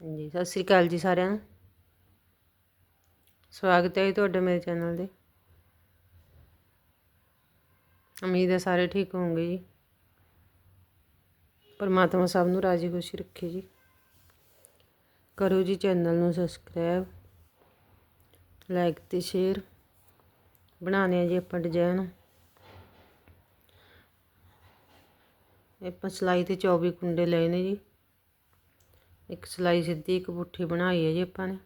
ਹਾਂਜੀ, ਸਤਿ ਸ੍ਰੀ ਅਕਾਲ ਜੀ ਸਾਰਿਆਂ ਨੂੰ। ਸਵਾਗਤ ਹੈ ਜੀ ਤੁਹਾਡਾ ਮੇਰੇ ਚੈਨਲ ਦੇ ਉਮੀਦ ਹੈ ਸਾਰੇ ਠੀਕ ਹੋਵੋਗੇ ਜੀ। ਪਰਮਾਤਮਾ ਸਭ ਨੂੰ ਰਾਜੀ ਖੁਸ਼ੀ ਰੱਖੇ ਜੀ। ਕਰੋ ਜੀ ਚੈਨਲ ਨੂੰ ਸਬਸਕ੍ਰਾਈਬ, ਲਾਈਕ ਤੇ ਸ਼ੇਅਰ। ਬਣਾਉਣੇ ਆ ਜੀ ਆਪਾਂ ਡਿਜ਼ਾਈਨ ਆਪਾਂ ਸਿਲਾਈ ਤੇ 24 ਕੁੰਡੇ ਲਏ ਨੇ ਜੀ। ਇੱਕ ਸਲਾਈ ਸਿੱਧੀ, ਇੱਕ ਪੁੱਠੀ ਬਣਾਈ ਹੈ ਜੀ ਆਪਾਂ ਨੇ।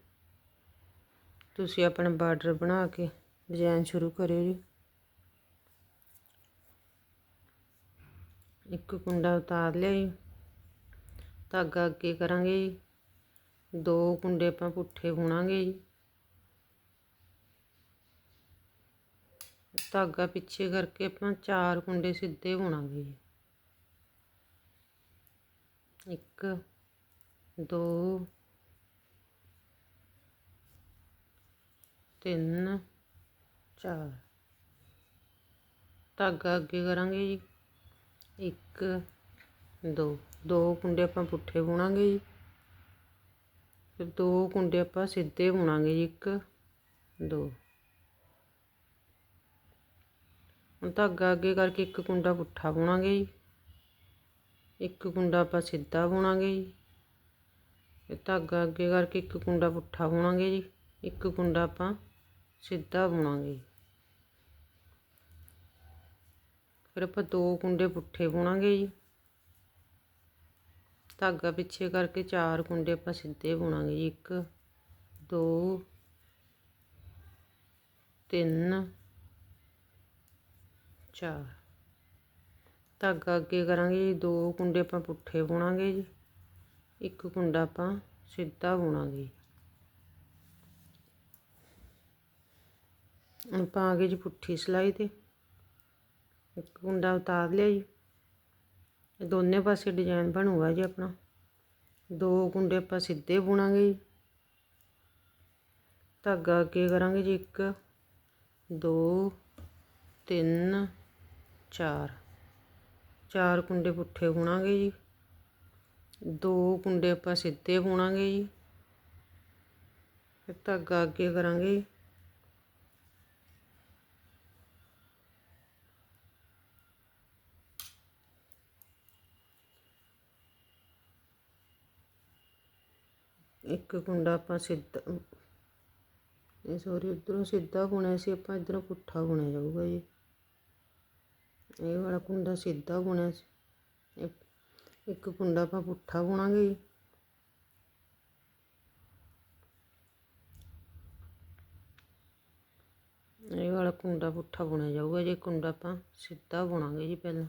ਤੁਸੀਂ ਆਪਣਾ ਬਾਰਡਰ ਬਣਾ ਕੇ ਡਿਜ਼ਾਈਨ ਸ਼ੁਰੂ ਕਰਿਓ ਜੀ। ਇੱਕ ਕੁੰਡਾ ਉਤਾਰ ਲਿਆ ਜੀ। ਧਾਗਾ ਅੱਗੇ ਕਰਾਂਗੇ ਜੀ। ਦੋ ਕੁੰਡੇ ਆਪਾਂ ਪੁੱਠੇ ਬੁਣਾਂਗੇ ਜੀ। ਧਾਗਾ ਪਿੱਛੇ ਕਰਕੇ ਆਪਾਂ ਚਾਰ ਕੁੰਡੇ ਸਿੱਧੇ ਬੁਣਾਂਗੇ ਜੀ। ਇੱਕ ਦੋ, ਤਿੰਨ, ਚਾਰ। ਧਾਗਾ ਅੱਗੇ ਕਰਾਂਗੇ ਜੀ। ਇੱਕ, ਦੋ। ਦੋ ਕੁੰਡੇ ਆਪਾਂ ਪੁੱਠੇ ਬੁਣਾਂਗੇ ਜੀ। ਫਿਰ ਦੋ ਕੁੰਡੇ ਆਪਾਂ ਸਿੱਧੇ ਬੁਣਾਂਗੇ ਜੀ। ਇੱਕ, ਦੋ। ਹੁਣ ਧਾਗਾ ਅੱਗੇ ਕਰਕੇ ਇੱਕ ਕੁੰਡਾ ਪੁੱਠਾ ਬੁਣਾਂਗੇ ਜੀ। ਇੱਕ ਕੁੰਡਾ ਆਪਾਂ ਸਿੱਧਾ ਬੁਣਾਂਗੇ ਜੀ। ਇਹ ਧਾਗਾ ਅੱਗੇ ਕਰਕੇ ਇੱਕ ਕੁੰਡਾ ਪੁੱਠਾ ਬੁਣਾਂਗੇ ਜੀ। ਇੱਕ ਕੁੰਡਾ ਆਪਾਂ ਸਿੱਧਾ ਬੁਣਾਂਗੇ। ਫਿਰ ਆਪਾਂ ਦੋ ਕੁੰਡੇ ਪੁੱਠੇ ਬੁਣਾਂਗੇ ਜੀ। ਧਾਗਾ ਪਿੱਛੇ ਕਰਕੇ ਚਾਰ ਕੁੰਡੇ ਆਪਾਂ ਸਿੱਧੇ ਬੁਣਾਂਗੇ ਜੀ। ਇੱਕ, ਦੋ, ਤਿੰਨ, ਚਾਰ। ਧਾਗਾ ਅੱਗੇ ਕਰਾਂਗੇ ਜੀ। ਦੋ ਕੁੰਡੇ ਆਪਾਂ ਪੁੱਠੇ ਬੁਣਾਂਗੇ ਜੀ। ਇੱਕ ਕੁੰਡਾ ਆਪਾਂ ਸਿੱਧਾ ਬੁਣਾਂਗੇ। ਆਪਾਂ ਆ ਗਏ ਜੀ ਪੁੱਠੀ ਸਿਲਾਈ ਤੇ ਇੱਕ ਕੁੰਡਾ ਉਤਾਰ ਲਿਆ ਜੀ। ਦੋਨੇ ਪਾਸੇ ਡਿਜ਼ਾਈਨ ਬਣੂਗਾ ਜੀ ਆਪਣਾ। ਦੋ ਕੁੰਡੇ ਆਪਾਂ ਸਿੱਧੇ ਬੁਣਾਂਗੇ ਜੀ। ਧਾਗਾ ਅੱਗੇ ਕਰਾਂਗੇ ਜੀ ਇੱਕ, ਦੋ, ਤਿੰਨ, ਚਾਰ। ਚਾਰ ਕੁੰਡੇ ਪੁੱਠੇ ਬੁਣਾਂਗੇ ਜੀ। ਦੋ ਕੁੰਡੇ ਆਪਾਂ ਸਿੱਧੇ ਬੁਣਾਂਗੇ ਜੀ। ਫਿਰ ਧਾਗਾ ਅੱਗੇ ਕਰਾਂਗੇ। ਇੱਕ ਕੁੰਡਾ ਆਪਾਂ ਸਿੱਧਾ, ਇਹ ਸੋਰੀ ਉਧਰੋਂ ਸਿੱਧਾ ਬੁਣਿਆ ਸੀ, ਆਪਾਂ ਇਧਰੋਂ ਪੁੱਠਾ ਬੁਣਿਆ ਜਾਊਗਾ ਜੀ। ਇਹ ਵਾਲਾ ਕੁੰਡਾ ਸਿੱਧਾ ਬੁਣਿਆ ਸੀ। ਇੱਕ ਕੁੰਡਾ ਆਪਾਂ ਪੁੱਠਾ ਬੁਣਾਂਗੇ ਜੀ। ਇਹ ਵਾਲਾ ਕੁੰਡਾ ਪੁੱਠਾ ਬੁਣਿਆ ਜਾਊਗਾ, ਜੇ ਕੁੰਡਾ ਆਪਾਂ ਸਿੱਧਾ ਬੁਣਾਂਗੇ ਜੀ ਪਹਿਲਾਂ।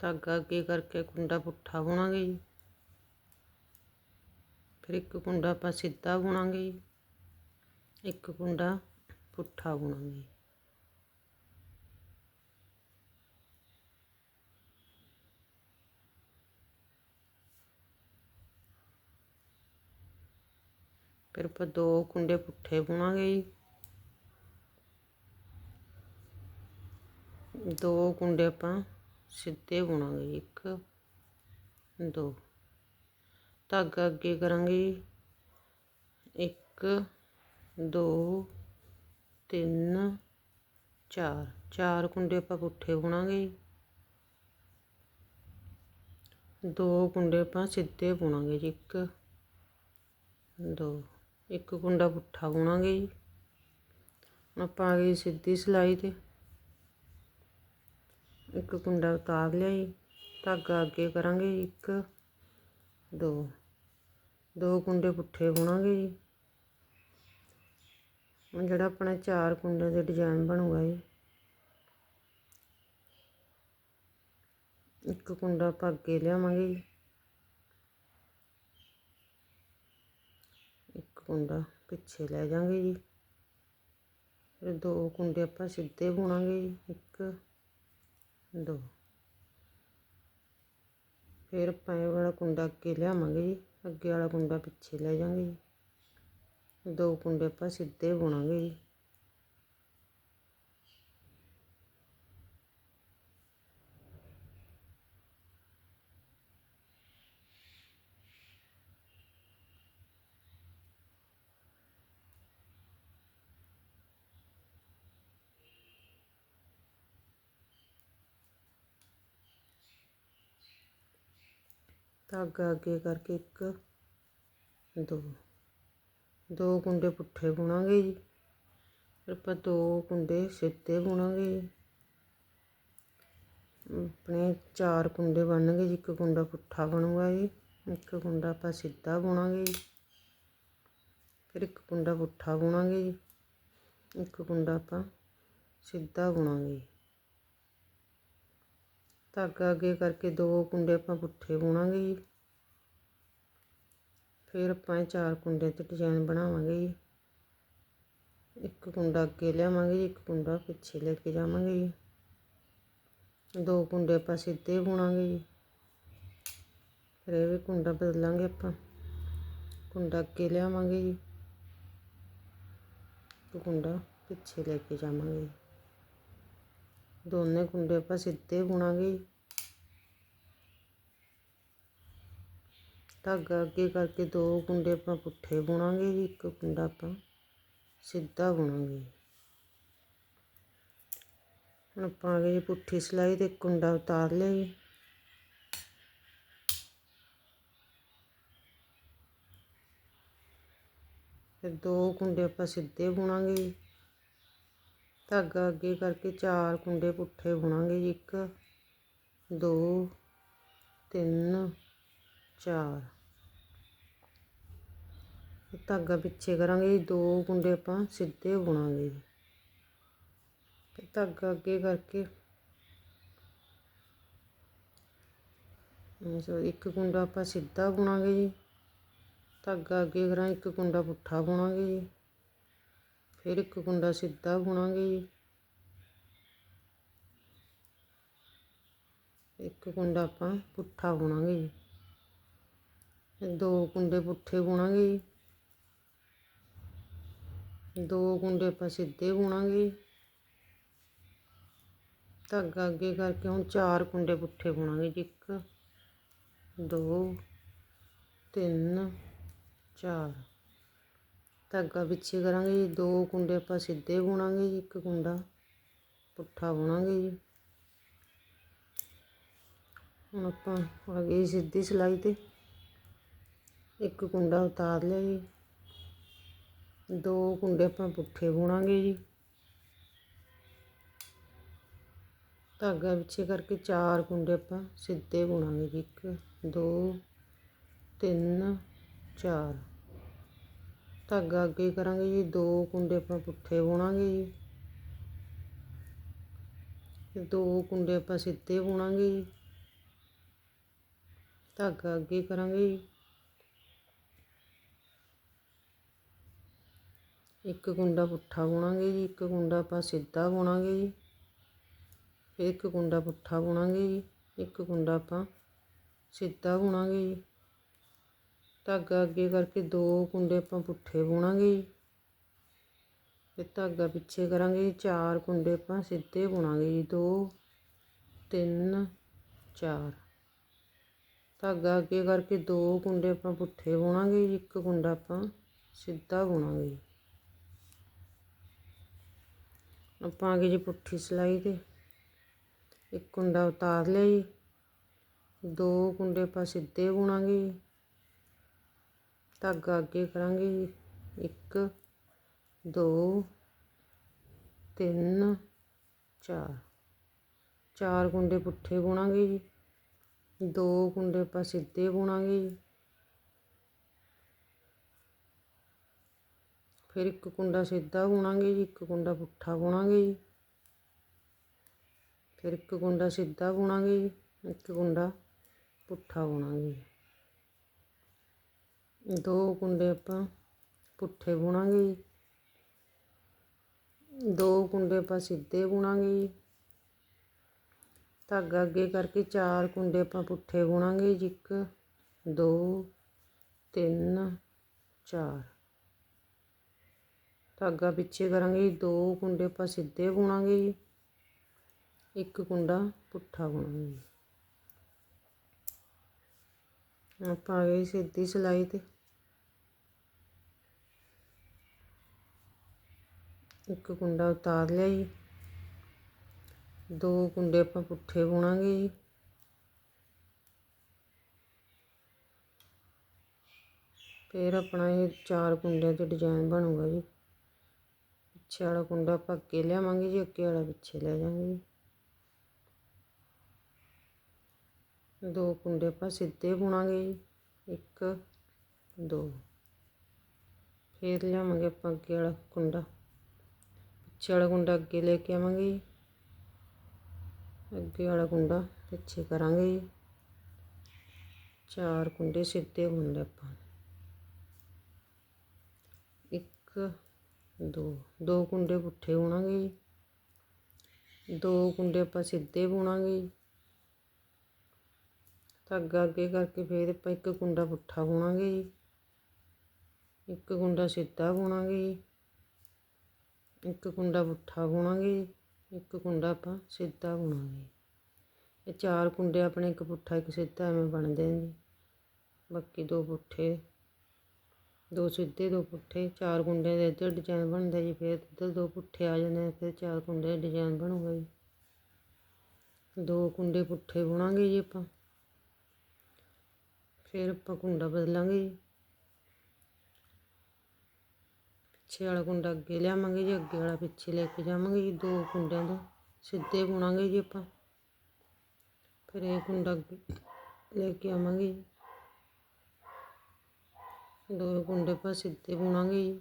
ਧਾਗਾ ਅੱਗੇ ਕਰਕੇ ਕੁੰਡਾ ਪੁੱਠਾ ਬੁਣਾਂਗੇ ਜੀ। ਫਿਰ ਇੱਕ ਕੁੰਡਾ ਆਪਾਂ ਸਿੱਧਾ ਬੁਣਾਂਗੇ ਜੀ। ਇੱਕ ਕੁੰਡਾ ਪੁੱਠਾ ਬੁਣਾਂਗੇ ਫਿਰ ਆਪਾਂ ਦੋ ਕੁੰਡੇ ਪੁੱਠੇ ਬੁਣਾਂਗੇ ਜੀ ਦੋ ਕੁੰਡੇ ਆਪਾਂ ਸਿੱਧੇ ਬੁਣਾਂਗੇ ਇੱਕ ਦੋ ਧਾਗਾ ਅੱਗੇ ਕਰਾਂਗੇ ਇੱਕ ਦੋ ਤਿੰਨ ਚਾਰ ਚਾਰ ਕੁੰਡੇ ਆਪਾਂ ਪੁੱਠੇ ਬੁਣਾਂਗੇ ਦੋ ਕੁੰਡੇ ਆਪਾਂ ਸਿੱਧੇ ਬੁਣਾਂਗੇ ਜੀ ਇੱਕ ਦੋ ਇੱਕ ਕੁੰਡਾ ਪੁੱਠਾ ਬੁਣਾਂਗੇ ਜੀ। ਹੁਣ ਆਪਾਂ ਆ ਗਏ ਸਿੱਧੀ ਸਿਲਾਈ ਤੇ। ਇੱਕ ਕੁੰਡਾ ਉਤਾਰ ਲਿਆ ਜੀ। ਧਾਗਾ ਅੱਗੇ ਕਰਾਂਗੇ ਇੱਕ, ਦੋ। ਦੋ ਕੁੰਡੇ ਪੁੱਠੇ ਬੁਣਾਂਗੇ ਜੀ। ਹੁਣ ਜਿਹੜਾ ਆਪਣਾ ਚਾਰ ਕੁੰਡੇ ਦੇ ਡਿਜ਼ਾਈਨ ਬਣੂਗਾ ਜੀ। ਇੱਕ ਕੁੰਡਾ ਆਪਾਂ ਅੱਗੇ ਲਿਆਵਾਂਗੇ ਜੀ ਇੱਕ ਕੁੰਡਾ ਪਿੱਛੇ ਲੈ ਜਾਵਾਂਗੇ ਜੀ। ਫਿਰ ਦੋ ਕੁੰਡੇ ਆਪਾਂ ਸਿੱਧੇ ਬੁਣਾਂਗੇ ਜੀ, ਇੱਕ, ਦੋ। ਫਿਰ ਆਪਾਂ ਇਹ ਵਾਲਾ ਕੁੰਡਾ ਅੱਗੇ ਲਿਆਵਾਂਗੇ ਜੀ, ਅੱਗੇ ਵਾਲਾ ਕੁੰਡਾ ਪਿੱਛੇ ਲੈ ਜਾਵਾਂਗੇ ਜੀ। ਦੋ ਕੁੰਡੇ ਆਪਾਂ ਸਿੱਧੇ ਬੁਣਾਂਗੇ ਜੀ। ਧਾਗਾ ਅੱਗੇ ਕਰਕੇ ਇੱਕ, ਦੋ ਦੋ ਕੁੰਡੇ ਪੁੱਠੇ ਬੁਣਾਂਗੇ ਜੀ। ਫਿਰ ਆਪਾਂ ਦੋ ਕੁੰਡੇ ਸਿੱਧੇ ਬੁਣਾਂਗੇ ਜੀ। ਆਪਣੇ ਚਾਰ ਕੁੰਡੇ ਬਣਨਗੇ ਜੀ, ਇੱਕ ਕੁੰਡਾ ਪੁੱਠਾ ਬਣੂਗਾ ਜੀ, ਇੱਕ ਕੁੰਡਾ ਆਪਾਂ ਸਿੱਧਾ ਬੁਣਾਂਗੇ ਜੀ। ਫਿਰ ਇੱਕ ਕੁੰਡਾ ਪੁੱਠਾ ਬੁਣਾਂਗੇ ਜੀ, ਇੱਕ ਕੁੰਡਾ ਆਪਾਂ ਸਿੱਧਾ ਬੁਣਾਂਗੇ ਜੀ। ਧਾਗਾ ਅੱਗੇ ਕਰਕੇ ਦੋ ਕੁੰਡੇ ਆਪਾਂ ਪੁੱਠੇ ਬੁਣਾਂਗੇ ਜੀ। ਫਿਰ ਆਪਾਂ ਇਹ ਚਾਰ ਕੁੰਡਿਆਂ ਤੇ ਡਿਜ਼ਾਈਨ ਬਣਾਵਾਂਗੇ ਜੀ। ਇੱਕ ਕੁੰਡਾ ਅੱਗੇ ਲਿਆਵਾਂਗੇ ਜੀ, ਇੱਕ ਕੁੰਡਾ ਪਿੱਛੇ ਲੈ ਕੇ ਜਾਵਾਂਗੇ ਜੀ। ਦੋ ਕੁੰਡੇ ਆਪਾਂ ਸਿੱਧੇ ਬੁਣਾਂਗੇ ਜੀ। ਫਿਰ ਇਹ ਵੀ ਕੁੰਡਾ ਬਦਲਾਂਗੇ ਆਪਾਂ। ਕੁੰਡਾ ਅੱਗੇ ਲਿਆਵਾਂਗੇ ਜੀ। ਇੱਕ ਕੁੰਡਾ ਪਿੱਛੇ ਲੈ ਕੇ ਜਾਵਾਂਗੇ ਦੋਨੇ ਕੁੰਡੇ ਆਪਾਂ ਸਿੱਧੇ ਬੁਣਾਂਗੇ ਧਾਗਾ ਅੱਗੇ ਕਰਕੇ ਦੋ ਕੁੰਡੇ ਆਪਾਂ ਪੁੱਠੇ ਬੁਣਾਂਗੇ ਜੀ ਇੱਕ ਕੁੰਡਾ ਆਪਾਂ ਸਿੱਧਾ ਬੁਣਾਂਗੇ। ਹੁਣ ਆਪਾਂ ਆ ਗਏ ਜੀ ਪੁੱਠੀ ਸਿਲਾਈ ਤੇ ਕੁੰਡਾ ਉਤਾਰ ਲਿਆ ਜੀ। ਫਿਰ ਦੋ ਕੁੰਡੇ ਆਪਾਂ ਸਿੱਧੇ ਬੁਣਾਂਗੇ ਜੀ। ਧਾਗਾ ਅੱਗੇ ਕਰਕੇ ਚਾਰ ਕੁੰਡੇ ਪੁੱਠੇ ਬੁਣਾਂਗੇ ਜੀ, ਇੱਕ, ਦੋ, ਤਿੰਨ ਚਾਰ। ਧਾਗਾ ਪਿੱਛੇ ਕਰਾਂਗੇ ਜੀ ਦੋ ਕੁੰਡੇ ਆਪਾਂ ਸਿੱਧੇ ਬੁਣਾਂਗੇ। ਜੀ ਧਾਗਾ ਅੱਗੇ ਕਰਕੇ। ਇੱਕ ਕੁੰਡਾ ਆਪਾਂ ਸਿੱਧਾ ਬੁਣਾਂਗੇ ਜੀ। ਧਾਗਾ ਅੱਗੇ ਕਰਾਂ, ਇੱਕ ਕੁੰਡਾ ਪੁੱਠਾ ਬੁਣਾਂਗੇ ਜੀ। ਫਿਰ ਇੱਕ ਕੁੰਡਾ ਸਿੱਧਾ ਬੁਣਾਂਗੇ ਜੀ। ਇੱਕ ਕੁੰਡਾ ਆਪਾਂ ਪੁੱਠਾ ਬੁਣਾਂਗੇ ਜੀ। ਦੋ ਕੁੰਡੇ ਪੁੱਠੇ ਬੁਣਾਂਗੇ। ਜੀ ਦੋ ਕੁੰਡੇ ਆਪਾਂ ਸਿੱਧੇ ਬੁਣਾਂਗੇ। ਧਾਗਾ ਅੱਗੇ ਕਰਕੇ ਹੁਣ ਚਾਰ ਕੁੰਡੇ ਪੁੱਠੇ ਬੁਣਾਂਗੇ ਜੀ, ਇੱਕ, ਦੋ, ਤਿੰਨ, ਚਾਰ। ਧਾਗਾ ਪਿੱਛੇ ਕਰਾਂਗੇ ਜੀ, ਦੋ ਕੁੰਡੇ ਆਪਾਂ ਸਿੱਧੇ ਬੁਣਾਂਗੇ ਜੀ, ਇੱਕ ਕੁੰਡਾ ਪੁੱਠਾ ਬੁਣਾਂਗੇ ਜੀ। ਹੁਣ ਆਪਾਂ ਆ ਗਏ ਸਿੱਧੀ ਸਿਲਾਈ ਤੇ। ਇੱਕ ਕੁੰਡਾ ਉਤਾਰ ਲਿਆ ਜੀ। ਦੋ ਕੁੰਡੇ ਆਪਾਂ ਪੁੱਠੇ ਬੁਣਾਂਗੇ ਜੀ। ਧਾਗਾ ਪਿੱਛੇ ਕਰਕੇ ਚਾਰ ਕੁੰਡੇ ਆਪਾਂ ਸਿੱਧੇ ਬੁਣਾਂਗੇ ਜੀ। ਇੱਕ, ਦੋ, ਤਿੰਨ, ਚਾਰ। ਧਾਗਾ ਅੱਗੇ ਕਰਾਂਗੇ ਜੀ। ਦੋ ਕੁੰਡੇ ਆਪਾਂ ਪੁੱਠੇ ਬੁਣਾਂਗੇ ਜੀ। ਦੋ ਕੁੰਡੇ ਆਪਾਂ ਸਿੱਧੇ ਬੁਣਾਂਗੇ ਜੀ। ਧਾਗਾ ਅੱਗੇ ਕਰਾਂਗੇ ਜੀ। ਇੱਕ ਕੁੰਡਾ ਪੁੱਠਾ ਬੁਣਾਂਗੇ ਜੀ, ਇੱਕ ਕੁੰਡਾ ਆਪਾਂ ਸਿੱਧਾ ਬੁਣਾਂਗੇ ਜੀ। ਫਿਰ ਇੱਕ ਕੁੰਡਾ ਪੁੱਠਾ ਬੁਣਾਂਗੇ ਜੀ, ਇੱਕ ਕੁੰਡਾ ਆਪਾਂ ਸਿੱਧਾ ਬੁਣਾਂਗੇ ਜੀ। ਧਾਗਾ ਅੱਗੇ ਕਰਕੇ ਦੋ ਕੁੰਡੇ ਆਪਾਂ ਪੁੱਠੇ ਬੁਣਾਂਗੇ ਜੀ। ਫਿਰ ਧਾਗਾ ਪਿੱਛੇ ਕਰਾਂਗੇ ਜੀ, ਚਾਰ ਕੁੰਡੇ ਆਪਾਂ ਸਿੱਧੇ ਬੁਣਾਂਗੇ ਜੀ, ਦੋ, ਤਿੰਨ, ਚਾਰ। ਧਾਗਾ ਅੱਗੇ ਕਰਕੇ ਦੋ ਕੁੰਡੇ ਆਪਾਂ ਪੁੱਠੇ ਬੁਣਾਂਗੇ ਜੀ, ਇੱਕ ਕੁੰਡਾ ਆਪਾਂ ਸਿੱਧਾ ਬੁਣਾਂਗੇ ਜੀ ਆਪਾਂ ਆ ਗਏ ਜੀ ਪੁੱਠੀ ਸਿਲਾਈ ਤੇ ਇੱਕ ਕੁੰਡਾ ਉਤਾਰ ਲਿਆ ਜੀ। ਦੋ ਕੁੰਡੇ ਆਪਾਂ ਸਿੱਧੇ ਬੁਣਾਂਗੇ ਜੀ। ਧਾਗਾ ਅੱਗੇ ਕਰਾਂਗੇ ਜੀ। ਇੱਕ, ਦੋ, ਤਿੰਨ, ਚਾਰ। ਚਾਰ ਕੁੰਡੇ ਪੁੱਠੇ ਬੁਣਾਂਗੇ ਜੀ। ਦੋ ਕੁੰਡੇ ਆਪਾਂ ਸਿੱਧੇ ਬੁਣਾਂਗੇ ਜੀ। ਫਿਰ ਇੱਕ ਕੁੰਡਾ ਸਿੱਧਾ ਬੁਣਾਂਗੇ ਜੀ, ਇੱਕ ਕੁੰਡਾ ਪੁੱਠਾ ਬੁਣਾਂਗੇ ਜੀ। ਫਿਰ ਇੱਕ ਕੁੰਡਾ ਸਿੱਧਾ ਬੁਣਾਂਗੇ ਜੀ, ਇੱਕ ਕੁੰਡਾ ਪੁੱਠਾ ਬੁਣਾਂਗੇ ਦੋ ਕੁੰਡੇ ਆਪਾਂ ਪੁੱਠੇ ਬੁਣਾਂਗੇ ਜੀ। ਦੋ ਕੁੰਡੇ ਆਪਾਂ ਸਿੱਧੇ ਬੁਣਾਂਗੇ ਜੀ। ਧਾਗਾ ਅੱਗੇ ਕਰਕੇ ਚਾਰ ਕੁੰਡੇ ਆਪਾਂ ਪੁੱਠੇ ਬੁਣਾਂਗੇ ਜੀ, ਇੱਕ, ਦੋ, ਤਿੰਨ, ਚਾਰ। ਧਾਗਾ ਪਿੱਛੇ ਕਰਾਂਗੇ ਜੀ, ਦੋ ਕੁੰਡੇ ਆਪਾਂ ਸਿੱਧੇ ਬੁਣਾਂਗੇ ਜੀ। ਇੱਕ ਕੁੰਡਾ ਪੁੱਠਾ ਬੁਣਾਂਗੇ ਜੀ। ਆਪਾਂ ਆ ਗਏ ਸਿੱਧੀ ਸਿਲਾਈ ਤੇ। ਇੱਕ ਕੁੰਡਾ ਉਤਾਰ ਲਿਆ ਜੀ। ਦੋ ਕੁੰਡੇ ਆਪਾਂ ਪੁੱਠੇ ਬੁਣਾਂਗੇ ਜੀ। ਫਿਰ ਆਪਣਾ ਇਹ ਚਾਰ ਕੁੰਡਿਆਂ ਤੇ ਡਿਜ਼ਾਈਨ ਬਣੂਗਾ ਜੀ। ਪਿੱਛੇ ਵਾਲਾ ਕੁੰਡਾ ਆਪਾਂ ਅੱਗੇ ਲਿਆਵਾਂਗੇ ਜੀ, ਅੱਗੇ ਵਾਲਾ ਪਿੱਛੇ ਲੈ ਜਾਵਾਂਗੇ। ਜੀ ਦੋ ਕੁੰਡੇ ਆਪਾਂ ਸਿੱਧੇ ਬੁਣਾਂਗੇ ਜੀ, ਇੱਕ, ਦੋ। ਫਿਰ ਲਿਆਵਾਂਗੇ ਆਪਾਂ ਅੱਗੇ ਵਾਲਾ ਕੁੰਡਾ। ਪਿੱਛੇ ਵਾਲਾ ਕੁੰਡਾ ਅੱਗੇ ਲੈ ਕੇ ਆਵਾਂਗੇ ਜੀ। ਅੱਗੇ ਵਾਲਾ ਕੁੰਡਾ ਪਿੱਛੇ ਕਰਾਂਗੇ ਜੀ। ਚਾਰ ਕੁੰਡੇ ਸਿੱਧੇ ਬੁਣਨੇ ਆਪਾਂ। ਇੱਕ ਦੋ ਦੋ ਕੁੰਡੇ ਪੁੱਠੇ ਬੁਣਾਂਗੇ ਜੀ। ਦੋ ਕੁੰਡੇ ਆਪਾਂ ਸਿੱਧੇ ਬੁਣਾਂਗੇ ਜੀ। ਧਾਗਾ ਅੱਗੇ ਕਰਕੇ ਫਿਰ ਆਪਾਂ ਇੱਕ ਕੁੰਡਾ ਪੁੱਠਾ ਬੁਣਾਂਗੇ ਜੀ। ਇੱਕ ਕੁੰਡਾ ਸਿੱਧਾ ਬੁਣਾਂਗੇ ਜੀ। ਇੱਕ ਕੁੰਡਾ ਪੁੱਠਾ ਬੁਣਾਂਗੇ ਜੀ। ਇੱਕ ਕੁੰਡਾ ਆਪਾਂ ਸਿੱਧਾ ਬੁਣਾਂਗੇ ਇਹ ਚਾਰ ਕੁੰਡੇ ਆਪਣੇ ਇੱਕ ਪੁੱਠਾ ਇੱਕ ਸਿੱਧਾ ਐਵੇਂ ਬਣਦੇ ਨੇ ਜੀ। ਬਾਕੀ ਦੋ ਪੁੱਠੇ ਦੋ ਸਿੱਧੇ, ਦੋ ਪੁੱਠੇ, ਚਾਰ ਕੁੰਡਿਆਂ ਦੇ ਇੱਧਰ ਡਿਜ਼ਾਈਨ ਬਣਦਾ ਜੀ, ਫਿਰ ਇੱਧਰ ਦੋ ਪੁੱਠੇ ਆ ਜਾਂਦੇ ਨੇ ਫਿਰ ਚਾਰ ਕੁੰਡੇ ਦਾ ਡਿਜ਼ਾਈਨ ਬਣੂਗਾ ਜੀ। ਦੋ ਕੁੰਡੇ ਪੁੱਠੇ ਬੁਣਾਂਗੇ ਜੀ ਆਪਾਂ। ਫਿਰ ਆਪਾਂ ਕੁੰਡਾ ਬਦਲਾਂਗੇ ਜੀ। ਪਿੱਛੇ ਵਾਲਾ ਕੁੰਡਾ ਅੱਗੇ ਲਿਆਵਾਂਗੇ ਜੀ, ਅੱਗੇ ਵਾਲਾ ਪਿੱਛੇ ਲੈ ਕੇ ਜਾਵਾਂਗੇ ਜੀ, ਦੋ ਕੁੰਡਿਆਂ ਦਾ ਸਿੱਧੇ ਬੁਣਾਂਗੇ ਜੀ ਆਪਾਂ। ਫਿਰ ਇਹ ਕੁੰਡਾ ਅੱਗੇ ਲੈ ਕੇ ਆਵਾਂਗੇ ਜੀ। ਦੋ ਕੁੰਡੇ ਆਪਾਂ ਸਿੱਧੇ ਬੁਣਾਂਗੇ ਜੀ।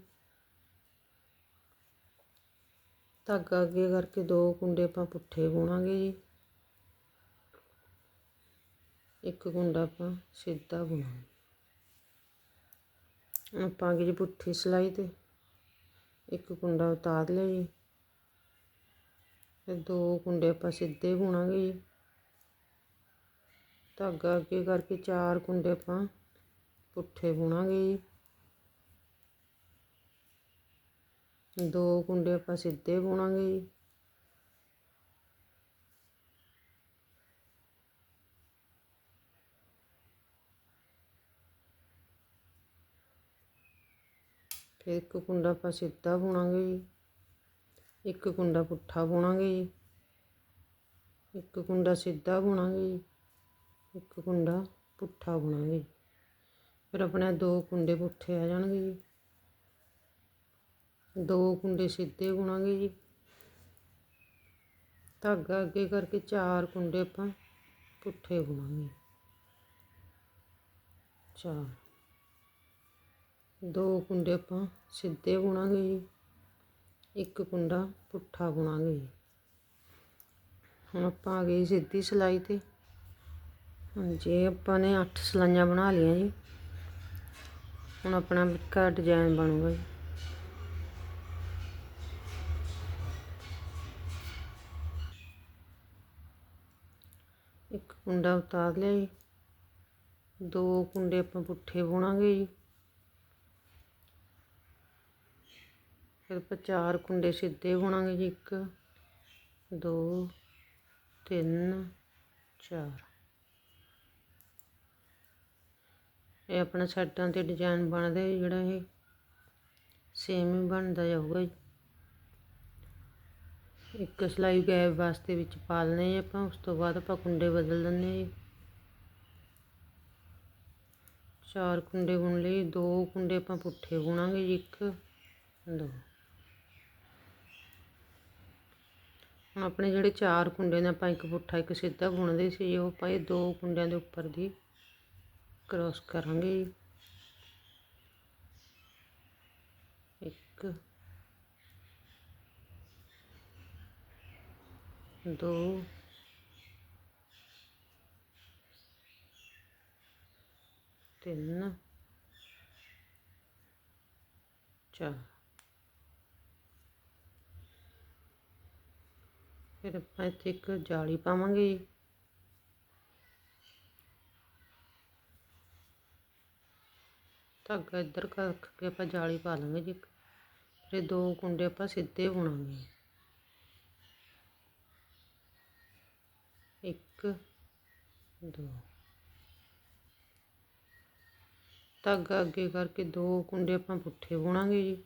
ਧਾਗਾ ਅੱਗੇ ਕਰਕੇ ਦੋ ਕੁੰਡੇ ਆਪਾਂ ਪੁੱਠੇ ਬੁਣਾਂਗੇ ਜੀ। ਇੱਕ ਕੁੰਡਾ ਆਪਾਂ ਸਿੱਧਾ ਬੁਣਾਂਗੇ। ਆਪਾਂ ਅੱਗੇ ਜੀ ਪੁੱਠੀ ਸਿਲਾਈ ਤੇ ਇੱਕ ਕੁੰਡਾ ਉਤਾਰ ਲਿਆ ਜੀ। ਫਿਰ ਦੋ ਕੁੰਡੇ ਆਪਾਂ ਸਿੱਧੇ ਬੁਣਾਂਗੇ ਜੀ। ਧਾਗਾ ਅੱਗੇ ਕਰਕੇ ਚਾਰ ਕੁੰਡੇ ਆਪਾਂ ਪੁੱਠੇ ਬੁਣਾਂਗੇ ਜੀ। ਦੋ ਕੁੰਡੇ ਆਪਾਂ ਸਿੱਧੇ ਬੁਣਾਂਗੇ ਜੀ। ਫਿਰ ਇੱਕ ਕੁੰਡਾ ਆਪਾਂ ਸਿੱਧਾ ਬੁਣਾਂਗੇ ਜੀ। ਇੱਕ ਕੁੰਡਾ ਪੁੱਠਾ ਬੁਣਾਂਗੇ ਜੀ। ਇੱਕ ਕੁੰਡਾ ਸਿੱਧਾ ਬੁਣਾਂਗੇ ਜੀ। ਇੱਕ ਕੁੰਡਾ ਪੁੱਠਾ ਬੁਣਾਂਗੇ ਫਿਰ ਆਪਣੇ ਦੋ ਕੁੰਡੇ ਪੁੱਠੇ ਆ ਜਾਣਗੇ ਜੀ। ਦੋ ਕੁੰਡੇ ਸਿੱਧੇ ਬੁਣਾਂਗੇ ਜੀ। ਧਾਗਾ ਅੱਗੇ ਕਰਕੇ ਚਾਰ ਕੁੰਡੇ ਆਪਾਂ ਪੁੱਠੇ ਬੁਣਾਂਗੇ ਚਾਰ। ਦੋ ਕੁੰਡੇ ਆਪਾਂ ਸਿੱਧੇ ਬੁਣਾਂਗੇ ਜੀ। ਇੱਕ ਕੁੰਡਾ ਪੁੱਠਾ ਬੁਣਾਂਗੇ ਜੀ। ਹੁਣ ਆਪਾਂ ਆ ਗਏ ਸਿੱਧੀ ਸਿਲਾਈ ਤੇ। ਜੇ ਆਪਾਂ ਨੇ 8 ਸਲਾਈਆਂ ਬਣਾ ਲਈਆਂ ਜੀ। ਹੁਣ ਆਪਣਾ ਵਿੱਕਾ ਡਿਜ਼ਾਈਨ ਬਣੂਗਾ ਜੀ। ਇੱਕ ਕੁੰਡਾ ਉਤਾਰ ਲਿਆ ਜੀ। ਦੋ ਕੁੰਡੇ ਆਪਾਂ ਪੁੱਠੇ ਬੁਣਾਂਗੇ ਜੀ। ਫਿਰ ਆਪਾਂ ਚਾਰ ਕੁੰਡੇ ਸਿੱਧੇ ਬੁਣਾਂਗੇ ਜੀ ਇੱਕ, ਦੋ, ਤਿੰਨ, ਚਾਰ। ਇਹ ਆਪਣਾ ਸਾਈਡਾਂ ਤੇ ਡਿਜ਼ਾਈਨ ਬਣਦਾ ਜਿਹੜਾ ਇਹ ਸੇਮ ਹੀ ਬਣਦਾ ਜਾਊਗਾ ਜੀ। ਇੱਕ ਸਲਾਈ ਗੈਪ ਵਾਸਤੇ ਵਿੱਚ ਪਾ ਲੈਣੇ ਆਪਾਂ, ਉਸ ਤੋਂ ਬਾਅਦ ਆਪਾਂ ਕੁੰਡੇ ਬਦਲ ਦਿੰਦੇ ਜੀ। ਚਾਰ ਕੁੰਡੇ ਬੁਣ ਲਈ ਦੋ ਕੁੰਡੇ ਆਪਾਂ ਪੁੱਠੇ ਬੁਣਾਂਗੇ ਜੀ, ਇੱਕ, ਦੋ। ਹੁਣ ਆਪਣੇ ਜਿਹੜੇ ਚਾਰ ਕੁੰਡੇ ਨੇ ਆਪਾਂ ਇੱਕ ਪੁੱਠਾ ਇੱਕ ਸਿੱਧਾ ਬੁਣਦੇ ਸੀ ਉਹ ਆਪਾਂ ਇਹ ਦੋ ਕੁੰਡਿਆਂ ਦੇ ਉੱਪਰ ਦੀ ਕ੍ਰੋਸ ਕਰਾਂਗੇ ਇੱਕ ਦੋ ਤਿੰਨ ਚਾਰ। ਫਿਰ ਆਪਾਂ ਇੱਥੇ ਇੱਕ ਜਾਲੀ ਪਾਵਾਂਗੇ ਧਾਗਾ ਇੱਧਰ ਰੱਖ ਕੇ ਆਪਾਂ ਜਾਲੀ ਪਾ ਲਾਂਗੇ ਜੀ ਫਿਰ ਦੋ ਕੁੰਡੇ ਆਪਾਂ ਸਿੱਧੇ ਬੁਣਾਂਗੇ। ਇੱਕ, ਦੋ। ਧਾਗਾ ਅੱਗੇ ਕਰਕੇ ਦੋ ਕੁੰਡੇ ਆਪਾਂ ਪੁੱਠੇ ਬੁਣਾਂਗੇ ਜੀ।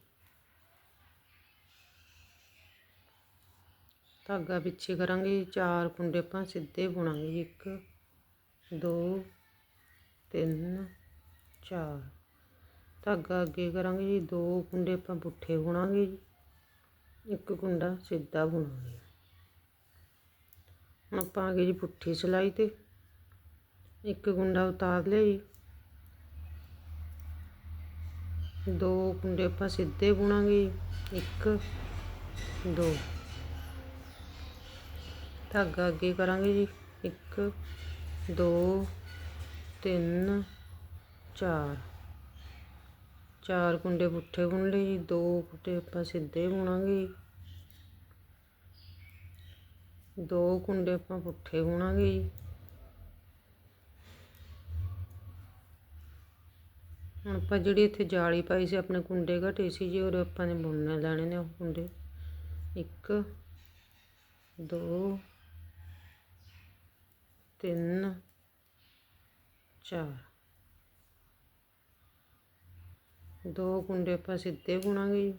ਧਾਗਾ ਪਿੱਛੇ ਕਰਾਂਗੇ ਚਾਰ ਕੁੰਡੇ ਆਪਾਂ ਸਿੱਧੇ ਬੁਣਾਂਗੇ ਜੀ। ਇੱਕ, ਦੋ, ਤਿੰਨ, ਚਾਰ। ਧਾਗਾ ਅੱਗੇ ਕਰਾਂਗੇ ਜੀ, ਦੋ ਕੁੰਡੇ ਆਪਾਂ ਪੁੱਠੇ ਬੁਣਾਂਗੇ ਜੀ। ਇੱਕ ਕੁੰਡਾ ਸਿੱਧਾ ਬੁਣਾਂਗੇ। ਹੁਣ ਆਪਾਂ ਆ ਗਏ ਜੀ ਪੁੱਠੀ ਸਿਲਾਈ ਤੇ ਇੱਕ ਕੁੰਡਾ ਉਤਾਰ ਲਿਆ ਜੀ। ਦੋ ਕੁੰਡੇ ਆਪਾਂ ਸਿੱਧੇ ਬੁਣਾਂਗੇ ਜੀ, ਇੱਕ, ਦੋ। ਧਾਗਾ ਅੱਗੇ ਕਰਾਂਗੇ ਜੀ, ਇੱਕ, ਦੋ, ਤਿੰਨ, ਚਾਰ। ਚਾਰ ਕੁੰਡੇ ਪੁੱਠੇ ਬੁਣ ਲਏ ਜੀ, ਦੋ ਕੁੰਡੇ ਆਪਾਂ ਸਿੱਧੇ ਬੁਣਾਂਗੇ। ਦੋ ਕੁੰਡੇ ਆਪਾਂ ਪੁੱਠੇ ਬੁਣਾਂਗੇ ਜੀ। ਹੁਣ ਆਪਾਂ ਜਿਹੜੀ ਇੱਥੇ ਜਾਲੀ ਪਾਈ ਸੀ, ਆਪਣੇ ਕੁੰਡੇ ਘਟੇ ਸੀ ਜੀ ਉਹ ਆਪਾਂ ਨੇ ਬੁਣਨੇ ਲੈਣੇ ਨੇ ਉਹ ਕੁੰਡੇ। ਇੱਕ, ਦੋ, ਤਿੰਨ, ਚਾਰ। ਦੋ ਕੁੰਡੇ ਆਪਾਂ ਸਿੱਧੇ ਬੁਣਾਂਗੇ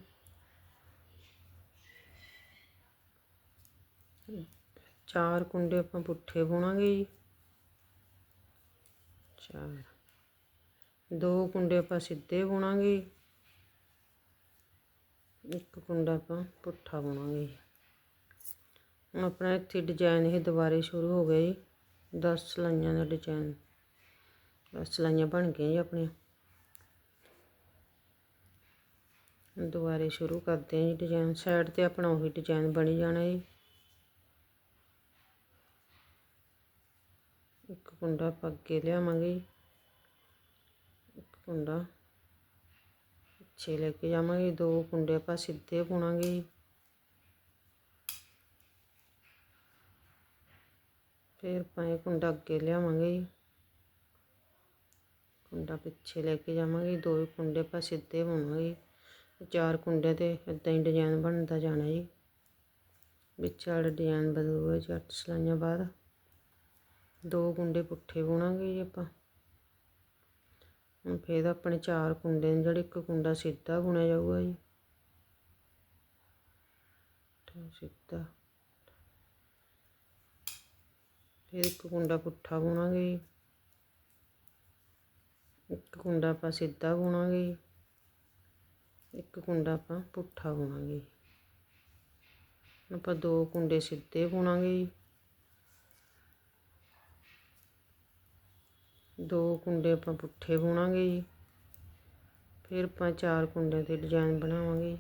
ਜੀ। ਚਾਰ ਕੁੰਡੇ ਆਪਾਂ ਪੁੱਠੇ ਬੁਣਾਂਗੇ ਜੀ। ਚਾਰ। ਦੋ ਕੁੰਡੇ ਆਪਾਂ ਸਿੱਧੇ ਬੁਣਾਂਗੇ ਇੱਕ ਕੁੰਡਾ ਆਪਾਂ ਪੁੱਠਾ ਬੁਣਾਂਗੇ ਹੁਣ ਆਪਣਾ ਇੱਥੇ ਡਿਜ਼ਾਈਨ ਇਹ ਦੁਬਾਰੇ ਸ਼ੁਰੂ ਹੋ ਗਿਆ ਜੀ। 10 ਸਲਾਈਆਂ ਦਾ ਡਿਜ਼ਾਈਨ 10 ਸਲਾਈਆਂ ਬਣ ਗਈਆਂ ਜੀ ਆਪਣੀਆਂ। ਦੁਬਾਰੇ ਸ਼ੁਰੂ ਕਰਦੇ ਹਾਂ ਜੀ ਡਿਜ਼ਾਈਨ ਸਾਈਡ ਤੇ ਆਪਣਾ ਉਹੀ ਡਿਜ਼ਾਈਨ ਬਣੀ ਜਾਣਾ ਜੀ। ਇੱਕ ਕੁੰਡਾ ਆਪਾਂ ਅੱਗੇ ਲਿਆਵਾਂਗੇ ਇੱਕ ਕੁੰਡਾ ਪਿੱਛੇ ਲੈ ਕੇ ਜਾਵਾਂਗੇ, ਦੋ ਕੁੰਡੇ ਆਪਾਂ ਸਿੱਧੇ ਬੁਣਾਂਗੇ ਫਿਰ ਆਪਾਂ ਇਹ ਕੁੰਡਾ ਅੱਗੇ ਲਿਆਵਾਂਗੇ ਕੁੰਡਾ ਪਿੱਛੇ ਲੈ ਕੇ ਜਾਵਾਂਗੇ, ਦੋ ਕੁੰਡੇ ਆਪਾਂ ਸਿੱਧੇ ਬੁਣਾਂਗੇ ਚਾਰ ਕੁੰਡੇ ਤੇ ਇਦਾਂ ਹੀ ਡਿਜ਼ਾਈਨ ਬਣਦਾ ਜਾਣਾ ਜੀ। ਵਿੱਚ ਵਾਲਾ ਡਿਜ਼ਾਈਨ ਬਦਲੂਗਾ ਜੀ, ਅੱਠ ਸਲਾਈਆਂ ਬਾਅਦ। ਦੋ ਕੁੰਡੇ ਪੁੱਠੇ ਬੁਣਾਂਗੇ ਜੀ ਆਪਾਂ। ਹੁਣ ਫਿਰ ਆਪਣੇ ਚਾਰ ਕੁੰਡੇ ਨੇ, ਜਿਹੜੇ ਇੱਕ ਕੁੰਡਾ ਸਿੱਧਾ ਬੁਣਿਆ ਜਾਊਗਾ ਜੀ। ਸਿੱਧਾ। ਫਿਰ ਇੱਕ ਕੁੰਡਾ ਪੁੱਠਾ ਬੁਣਾਂਗੇ ਇੱਕ ਕੁੰਡਾ ਆਪਾਂ ਸਿੱਧਾ ਬੁਣਾਂਗੇ ਇੱਕ ਕੁੰਡਾ ਆਪਾਂ ਪੁੱਠਾ ਬੁਣਾਂਗੇ ਆਪਾਂ ਦੋ ਕੁੰਡੇ ਸਿੱਧੇ ਬੁਣਾਂਗੇ ਜੀ। ਦੋ ਕੁੰਡੇ ਆਪਾਂ ਪੁੱਠੇ ਬੁਣਾਂਗੇ ਜੀ। ਫਿਰ ਆਪਾਂ ਚਾਰ ਕੁੰਡਿਆਂ ਤੇ ਡਿਜ਼ਾਈਨ ਬਣਾਵਾਂਗੇ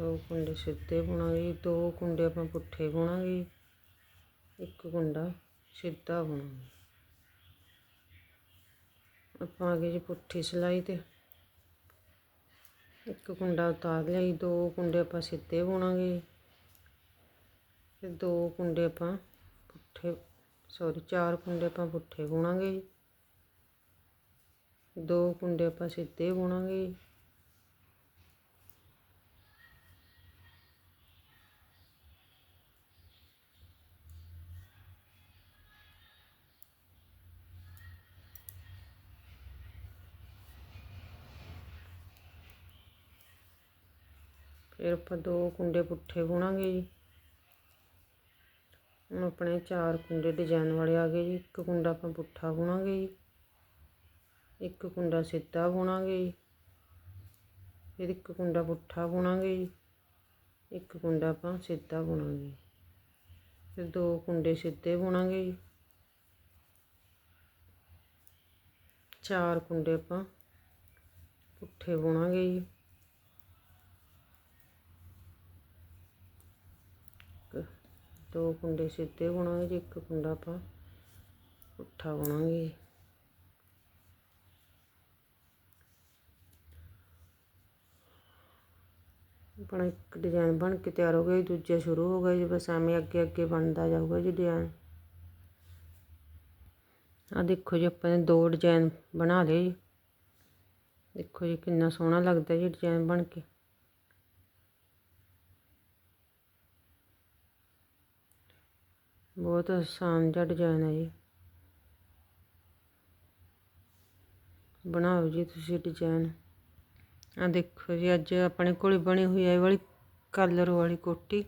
ਦੋ ਕੁੰਡੇ ਸਿੱਧੇ ਬੁਣਾਂਗੇ ਦੋ ਕੁੰਡੇ ਆਪਾਂ ਪੁੱਠੇ ਬੁਣਾਂਗੇ ਇੱਕ ਕੁੰਡਾ ਸਿੱਧਾ ਬੁਣਾਂਗੇ ਆਪਾਂ ਆ ਗਏ ਜੀ ਪੁੱਠੀ ਸਿਲਾਈ ਤੇ ਇੱਕ ਕੁੰਡਾ ਉਤਾਰ ਲਿਆ ਦੋ ਕੁੰਡੇ ਆਪਾਂ ਸਿੱਧੇ ਬੁਣਾਂਗੇ ਤੇ ਦੋ ਕੁੰਡੇ ਆਪਾਂ ਪੁੱਠੇ ਸੌਰੀ ਚਾਰ ਕੁੰਡੇ ਆਪਾਂ ਪੁੱਠੇ ਬੁਣਾਂਗੇ ਦੋ ਕੁੰਡੇ ਆਪਾਂ ਸਿੱਧੇ ਬੁਣਾਂਗੇ ਫਿਰ ਆਪਾਂ ਦੋ ਕੁੰਡੇ ਪੁੱਠੇ ਬੁਣਾਂਗੇ ਜੀ। ਹੁਣ ਆਪਣੇ ਚਾਰ ਕੁੰਡੇ ਡਿਜ਼ਾਈਨ ਵਾਲੇ ਆ ਗਏ ਜੀ। ਇੱਕ ਕੁੰਡਾ ਆਪਾਂ ਪੁੱਠਾ ਬੁਣਾਂਗੇ ਜੀ। ਇੱਕ ਕੁੰਡਾ ਸਿੱਧਾ ਬੁਣਾਂਗੇ ਜੀ। ਫਿਰ ਇੱਕ ਕੁੰਡਾ ਪੁੱਠਾ ਬੁਣਾਂਗੇ ਜੀ। ਇੱਕ ਕੁੰਡਾ ਆਪਾਂ ਸਿੱਧਾ ਬੁਣਾਂਗੇ ਫਿਰ ਦੋ ਕੁੰਡੇ ਸਿੱਧੇ ਬੁਣਾਂਗੇ ਜੀ। ਚਾਰ ਕੁੰਡੇ ਆਪਾਂ ਪੁੱਠੇ ਬੁਣਾਂਗੇ ਜੀ। ਦੋ ਕੁੰਡੇ ਸਿੱਧੇ ਬੁਣਾਂਗੇ ਜੀ, ਇੱਕ ਕੁੰਡਾ ਆਪਾਂ ਪੁੱਠਾ ਬੁਣਾਂਗੇ। ਆਪਣਾ ਇੱਕ ਡਿਜ਼ਾਈਨ ਬਣ ਕੇ ਤਿਆਰ ਹੋ ਗਿਆ ਜੀ, ਦੂਜਾ ਸ਼ੁਰੂ ਹੋ ਗਿਆ ਜੀ, ਬਸ ਐਵੇਂ ਅੱਗੇ ਅੱਗੇ ਬਣਦਾ ਜਾਊਗਾ ਜੀ ਡਿਜ਼ਾਈਨ ਆ ਦੇਖੋ ਜੀ, ਆਪਾਂ ਨੇ ਦੋ ਡਿਜ਼ਾਈਨ ਬਣਾ ਲਏ ਜੀ। ਦੇਖੋ ਜੀ ਕਿੰਨਾ ਸੋਹਣਾ ਲੱਗਦਾ ਜੀ ਡਿਜ਼ਾਈਨ ਬਣ ਕੇ। ਬਹੁਤ ਆਸਾਨ ਜਿਹਾ ਡਿਜ਼ਾਈਨ ਹੈ ਜੀ। ਬਣਾਓ ਜੀ ਤੁਸੀਂ ਡਿਜ਼ਾਈਨ ਆ ਦੇਖੋ ਜੀ, ਅੱਜ ਆਪਣੇ ਕੋਲ ਬਣੀ ਹੋਈ ਹੈ ਇਹ ਵਾਲੀ ਕਲਰ ਵਾਲੀ ਕੋਟੀ।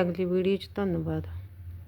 ਅਗਲੀ ਵੀਡੀਓ 'ਚ ਧੰਨਵਾਦ